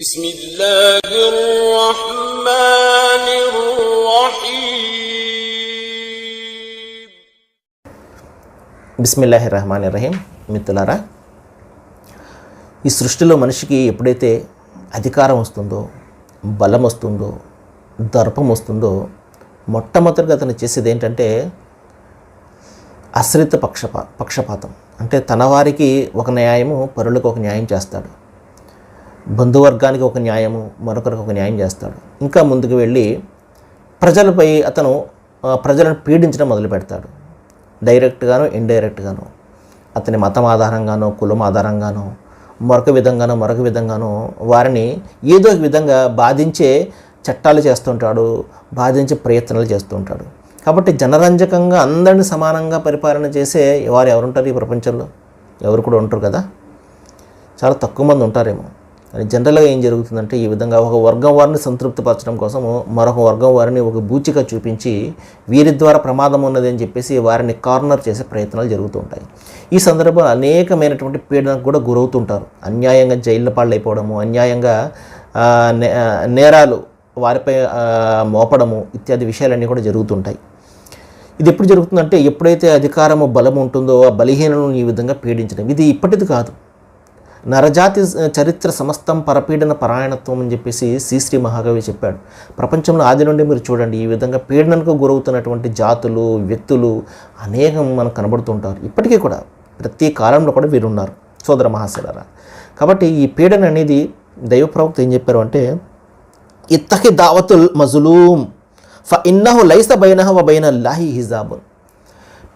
بسم الله الرحمن الرحيم బిస్మిల్లాహి రహమాన్ రహీం మిత్రులారా ఈ సృష్టిలో మనిషికి ఎప్పుడైతే అధికారం వస్తుందో బలం వస్తుందో దర్పం వస్తుందో మొట్టమొదటిగా అతను చేసేది ఏంటంటే అశ్రిత పక్షపా పక్షపాతం అంటే తన వారికి ఒక న్యాయము పరులకు ఒక న్యాయం చేస్తాడు బంధువర్గానికి ఒక న్యాయము మరొకరికి ఒక న్యాయం చేస్తాడు. ఇంకా ముందుకు వెళ్ళి ప్రజలపై అతను ప్రజలను పీడించడం మొదలు పెడతాడు డైరెక్ట్గాను ఇండైరెక్ట్గాను అతని మతం ఆధారంగానో కులం ఆధారంగానో మరొక విధంగానో మరొక విధంగానో వారిని ఏదో ఒక విధంగా బాధించే చట్టాలు చేస్తుంటాడు బాధించే ప్రయత్నాలు చేస్తుంటాడు. కాబట్టి జనరంజకంగా అందరిని సమానంగా పరిపాలన చేసే వారు ఎవరుంటారు ఈ ప్రపంచంలో? ఎవరు కూడా ఉంటారు కదా? చాలా తక్కువ మంది ఉంటారేమో. అని జనరల్గా ఏం జరుగుతుందంటే ఈ విధంగా ఒక వర్గం వారిని సంతృప్తిపరచడం కోసం మరొక వర్గం వారిని ఒక బూచిగా చూపించి వీరి ద్వారా ప్రమాదం ఉన్నది అని చెప్పేసి వారిని కార్నర్ చేసే ప్రయత్నాలు జరుగుతూ ఉంటాయి. ఈ సందర్భంలో అనేకమైనటువంటి పీడనకు కూడా గురవుతుంటారు. అన్యాయంగా జైళ్ళ పాళ్ళైపోవడము అన్యాయంగా నే- నేరాలు వారిపై మోపడము ఇత్యాది విషయాలన్నీ కూడా జరుగుతుంటాయి. ఇది ఎప్పుడు జరుగుతుందంటే ఎప్పుడైతే అధికారము బలం ఉంటుందో ఆ బలహీనలను ఈ విధంగా పీడించడం. ఇది ఇప్పటిది కాదు. నరజాతి చరిత్ర సమస్తం పరపీడన పరాయణత్వం అని చెప్పేసి శ్రీశ్రీ మహాకవి చెప్పాడు. ప్రపంచంలో ఆది నుండి మీరు చూడండి ఈ విధంగా పీడనకు గురవుతున్నటువంటి జాతులు వ్యక్తులు అనేకం మనకు కనబడుతుంటారు ఇప్పటికీ కూడా ప్రతి కాలంలో కూడా వీరున్నారు. సోదర మహాశిలరా కాబట్టి ఈ పీడన అనేది దైవ ప్రవక్త ఏం చెప్పారు అంటే ఇత్తకి దావతుల్ మజులూం ఫ ఇన్నహు లైస బైనహ వ బైన లాహి హిజాబున్.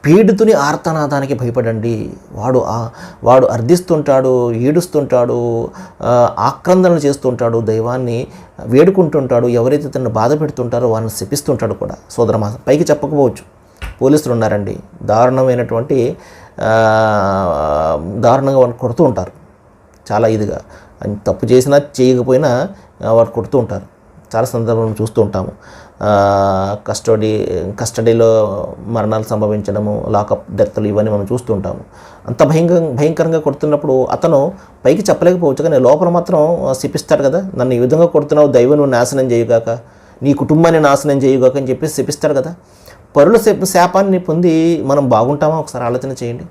పీడితుని ఆర్తనాదానికి భయపడండి. వాడు వాడు అర్థిస్తుంటాడు ఏడుస్తుంటాడు ఆక్రందనలు చేస్తుంటాడు దైవాన్ని వేడుకుంటుంటాడు ఎవరైతే తనను బాధ పెడుతుంటారో వారిని శపిస్తుంటాడు కూడా. సోదరమా పైకి చెప్పకపోవచ్చు. పోలీసులు ఉన్నారండి. దారుణమైనటువంటి దారుణంగా వాళ్ళు కొడుతూ ఉంటారు. చాలా ఇదిగా. తప్పు చేసినా చేయకపోయినా వాడు కొడుతూ ఉంటారు. చాలా సందర్భం చూస్తూ ఉంటాము. కస్టడీ కస్టడీలో మరణాలు సంభవించడము లాకప్ డెత్లు ఇవన్నీ మనం చూస్తూ ఉంటాము. అంత భయంకర భయంకరంగా కొడుతున్నప్పుడు అతను పైకి చెప్పలేకపోవచ్చు కానీ లోపల మాత్రం శిపిస్తాడు కదా. నన్ను ఈ విధంగా కొడుతున్నావు దైవం నువ్వు నాశనం చేయగాక నీ కుటుంబాన్ని నాశనం చేయగాక అని చెప్పేసి శిపిస్తాడు కదా. పరుల శాపాన్ని పొంది మనం బాగుంటామా? ఒకసారి ఆలోచన చేయండి.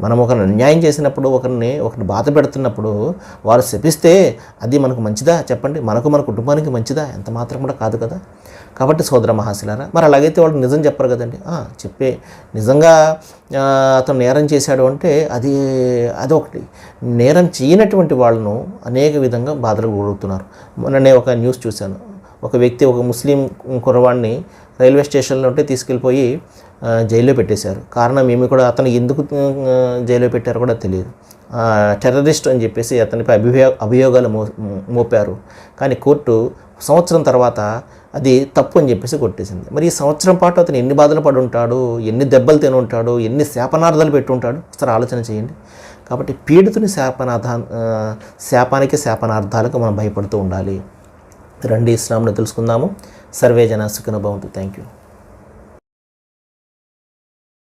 మనం ఒకరిని అన్యాయం చేసినప్పుడు ఒకరిని ఒకరిని బాధ పెడుతున్నప్పుడు వారు శపిస్తే అది మనకు మంచిదా? చెప్పండి. మనకు మన కుటుంబానికి మంచిదా? ఎంత మాత్రం కూడా కాదు కదా. కాబట్టి సోదర మహాశిలారా మరి అలాగైతే వాళ్ళు నిజం చెప్పరు కదండి. చెప్పే నిజంగా అతను నేరం చేశాడు అంటే అది అదొకటి. నేరం చేయనటువంటి వాళ్ళను అనేక విధంగా బాధలు గురవుతున్నారు. మొన్ననే ఒక న్యూస్ చూశాను. ఒక వ్యక్తి ఒక ముస్లిం కుర్రవాడిని రైల్వే స్టేషన్లో ఉంటే తీసుకెళ్ళిపోయి జైల్లో పెట్టేశారు. కారణం ఏమి కూడా అతను ఎందుకు జైల్లో పెట్టారో కూడా తెలియదు. టెర్రరిస్ట్ అని చెప్పేసి అతనిపై అభియో అభియోగాలు మో మోపారు. కానీ కోర్టు సంవత్సరం తర్వాత అది తప్పు అని చెప్పేసి కొట్టేసింది. మరి ఈ సంవత్సరం పాటు అతను ఎన్ని బాధలు పడి ఉంటాడు ఎన్ని దెబ్బలు తిని ఉంటాడు ఎన్ని శాపనార్థాలు పెట్టుంటాడు ఒకసారి ఆలోచన చేయండి. కాబట్టి పీడితుని శాపనార్థ శాపానికి శాపనార్థాలకు మనం భయపడుతూ ఉండాలి. రండి ఇస్లాంను తెలుసుకుందాము. సర్వే జన సుఖనుభవంతు థ్యాంక్ యూ